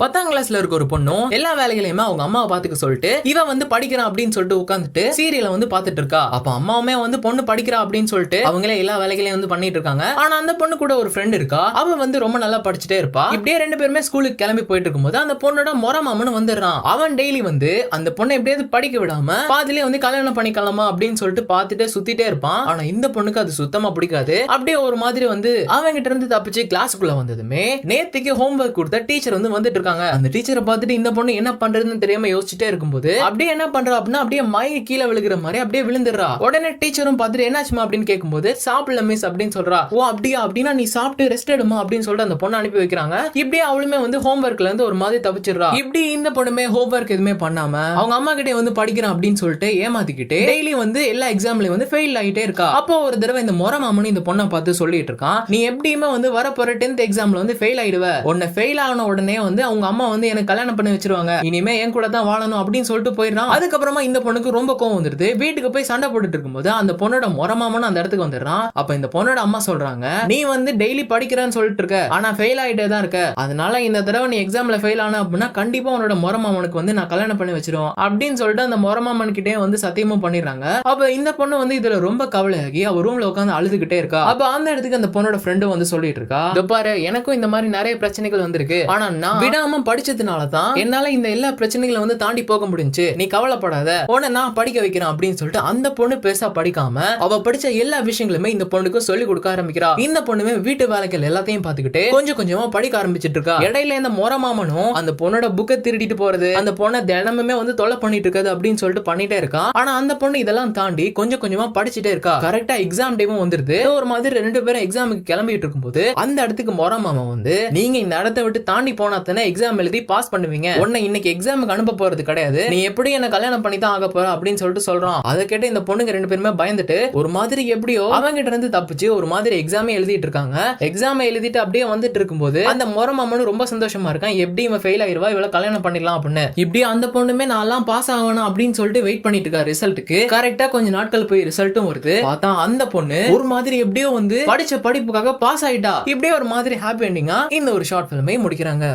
பத்தாம் கிளாஸ்ல இருக்க ஒரு பொண்ணும் எல்லா வேலைகளையுமே அவங்க அம்மாவை பாத்துக்க சொல்லிட்டு இவ வந்து படிக்கிறான் அப்படின்னு சொல்லிட்டு உட்காந்துட்டு சீரியலை வந்து பாத்துட்டு இருக்கா. அப்ப அம்மாவுமே வந்து பொண்ணு படிக்கிறா அப்படின்னு சொல்லிட்டு அவங்களே எல்லா வேலைகளையும் வந்து பண்ணிட்டு இருக்காங்க. ஆனா அந்த பொண்ணு கூட ஒரு ஃப்ரெண்ட் இருக்கா? அவ வந்து ரொம்ப நல்லா படிச்சுட்டே இருப்பா. இப்படியே ரெண்டு பேருமே ஸ்கூலுக்கு கிளம்பி போயிட்டு இருக்கும்போது அந்த பொண்ணோட மொர மாமனு வந்துடுறான். அவன் டெய்லி வந்து அந்த பொண்ணை எப்படியாவது படிக்க விடாம பாதிலே வந்து கல்யாணம் பண்ணிக்கலாமா அப்படின்னு சொல்லிட்டு பார்த்துட்டு சுத்திட்டே இருப்பான். ஆனா இந்த பொண்ணுக்கு அது சுத்தமா பிடிக்காது. அப்படியே ஒரு மாதிரி வந்து அவங்க கிட்ட இருந்து தப்பிச்சு கிளாஸுக்குள்ள வந்ததுமே நேத்துக்கு ஹோம்ஒர்க் கொடுத்த டீச்சர் வந்து வந்துட்டு இருக்காங்க. அந்த டீச்சரை பார்த்துட்டு இந்த பொண்ணு என்ன பண்றதுன்னு தெரியாம யோசிச்சுட்டே இருக்கும்போது அப்படியே என்ன பண்றா அப்படின்னா அப்படியே மயங்கி கீழே விழுகிற மாதிரி அப்படியே விழுந்துடுறா. உடனே டீச்சரும் பார்த்துட்டு என்னாச்சுமா அப்படின்னு கேட்கும்போது சாப்பிடல மிஸ் அப்படின்னு சொல்றா. ஓ அப்படியா? அப்படின்னா நீ சாப்பிட்டு ரெஸ்ட் எடுமா அப்படின்னு சொல்லிட்டு அந்த பொண்ணை அனுப்பி வைக்கிறாங்க. இப்படியே அவளுமே வந்து ஹோம்ஒர்க்ல இருந்து ஒரு மாதிரி தப்பிச்சிடுறா இப்படி இந்த பொண்ணுமே ஹோம்ஒர்க் எதுவுமே பண்ணாம அவங்க அம்மா கிட்டே வந்து படிக்கிறேன் அப்படின்னு சொல்லிட்டு ஏமாத்திக்கிட்டு டெய்லி வந்து எல்லா எக்ஸாம்லயும் வந்து ஃபெயில் ஆகிட்டே இருக்கா. அப்போ ஒரு தடவை இந்த மொர மாமனு இந்த பொண்ணை பார்த்து சொல்லிட்டு இருக்கான். நீ எப்படியுமே வந்து வரப்போற டென்த் எக்ஸாம்ல வந்து ஃபெயில் ஆயிடுவ. உன்னை ஃபெயில் ஆன உடனே வந்து அவங்க அம்மா வந்து எனக்கு கல்யாணம் பண்ணி வச்சிருவாங்க. இனிமே என் கூட தான் வாழணும் அப்படின்னு சொல்லிட்டு போயிடுறான் அதுக்கப்புறமா இந்த பொண்ணுக்கு ரொம்ப கோவம் வந்துருது. வீட்டுக்கு போய் சண்டை போட்டுட்டு இருக்கும்போது அந்த பொண்ணோட முறமாமனு அந்த இடத்துக்கு வந்துடுறான் அப்ப இந்த பொண்ணோட அம்மா சொல்றாங்க நீ வந்து டெய்லி படிக்கிறேன்னு சொல்லிட்டு இருக்க. ஆனா ஃபெயில் ஆயிட்டே தான் இருக்க. அதனால இந்த தடவை நீ எக்ஸாம்ல ஃபெயில் ஆன அப்படின்னா கண்டிப்பா உன்னோட முறமாமனுக்கு வந்து நான் கல்யாணம் பண்ணி வச்சிருவோம் அப்படின்னு சொல்லிட்டு அந்த முறமாமன் கிட்டே வந்து சத்தியமும் பண்ணிடுறாங்க. அப்ப இந்த பொண்ணு வந்து இதுல ரொம்ப கவலையாகி அவ ரூம்ல உட்காந்து அழுதுகிட்டே இருக்கா. அப்ப அந்த இடத்துக்கு அந்த பொண்ணோட ஃப்ரெண்டும் வந்து சொல்லிட்டு இருக்கா பாரு எனக்கும் இந்த மாதிரி நிறைய பிரச்சனைகள் வந்திருக்கு. ஆனா நான் விடாம படிச்சதுனால தான் என்னால இந்த எல்லா பிரச்சனைகளை வந்து தாண்டி போக முடிஞ்சுச்சு நீ கவலைப்படாத. உன நான் படிக்க வைக்கிறேன் அப்படின்னு சொல்லிட்டு அந்த பொண்ணு பெருசா படிக்காம அவ படிச்ச எல்லா விஷயங்களுமே இந்த பொண்ணுக்கு சொல்லி கொடுக்க ஆரம்பிக்கிறா. இந்த பொண்ணுமே வீட்டு வேலைகள் எல்லாத்தையும் பாத்துக்கிட்டு கொஞ்சம் கொஞ்சமா படிக்க ஆரம்பிச்சிட்டு இருக்கா. இடையில இந்த மொர மாமனும் அந்த பொண்ணோட புக்கை திருடிட்டு போறது அந்த பொண்ணை தினமுமே வந்து தொலை பண்ணிட்டு இருக்காது அப்படின்னு சொல்லிட்டு பண்ணிட்டே இருக்கான் ஆனா அந்த பொண்ணு இதெல்லாம் தாண்டி கொஞ்சம் கொஞ்சமா படிச்சுட்டே இருக்கா. கரெக்டா எக்ஸாம் டைமும் வந்துருது. ஒரு மாதிரி ரெண்டு பேரும் எக்ஸாமுக்கு கிளம்பிட்டு இருக்கும்போது அந்த இடத்துக்கு மொர மாமா வந்து நீங்க இந்த இடத்த விட்டு தாண்டி போனா தானே எக்ஸாம் எழுதி பாஸ் பண்ணுவீங்க. உன்னை இன்னைக்கு எக்ஸாமுக்கு அனுப்ப போறது கிடையாது. நீ எப்படி என்ன கல்யாணம் பண்ணி தான் ஆக போற அப்படின்னு சொல்லிட்டு சொல்றான். அதை கேட்டு இந்த பொண்ணுங்க ரெண்டு பேருமே பயந்துட்டு ஒரு மாதிரி எப்படியோ அவங்க கிட்ட இருந்து தப்பிச்சு ஒரு மாதிரி எக்ஸாமே எழுதிட்டு இருக்காங்க. எக்ஸாம் எழுதிட்டு அப்படியே வந்துட்டு இருக்கும்போது அந்த மொர மாமனும் ரொம்ப சந்தோஷமா இருக்கான். எப்படி இவன் ஃபெயில் ஆயிருவா? இவ்வளவு கல்யாணம் பண்ணிடலாம் அப்படின்னு. இப்படி அந்த பொண்ணுமே நான்லாம் பாஸ் ஆகணும் அப்படின்னு சொல்லிட்டு வெயிட் பண்ணிட்டு இருக்கா ரிசல்ட்டுக்கு கரெக்டா கொஞ்சம் நாட்கள் போய் ரிசல்ட்டும் வருது. பார்த்தா அந்த பொண்ணு ஒரு மாதிரி எப்படியோ வந்து படிச்ச படிப்புக்காக பாஸ் ஆயிட்டா. இப்படியே ஒரு மாதிரி ஹாப்பி எண்டிங்கா இந்த ஒரு ஷார்ட் ஃபிலிமை முடிக்கிறாங்க.